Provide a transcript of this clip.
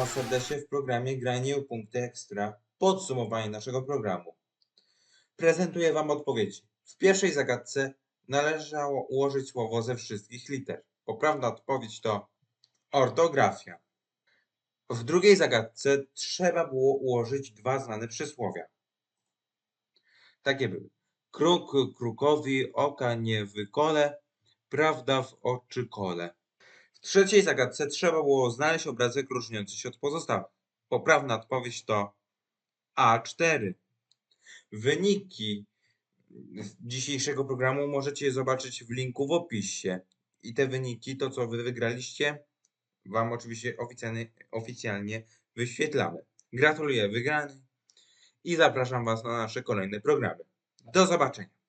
Was serdecznie w programie Granie o punkty ekstra. Podsumowanie naszego programu. Prezentuję Wam odpowiedzi. W pierwszej zagadce należało ułożyć słowo ze wszystkich liter. Poprawna odpowiedź to ortografia. W drugiej zagadce trzeba było ułożyć dwa znane przysłowia. Takie były. Kruk krukowi oka nie wykole, prawda w oczy kole. W trzeciej zagadce trzeba było znaleźć obrazek różniący się od pozostałych. Poprawna odpowiedź to A4. Wyniki dzisiejszego programu możecie zobaczyć w linku w opisie. I te wyniki, to co wy wygraliście, wam oczywiście oficjalnie, oficjalnie wyświetlamy. Gratuluję wygranej i zapraszam was na nasze kolejne programy. Do zobaczenia.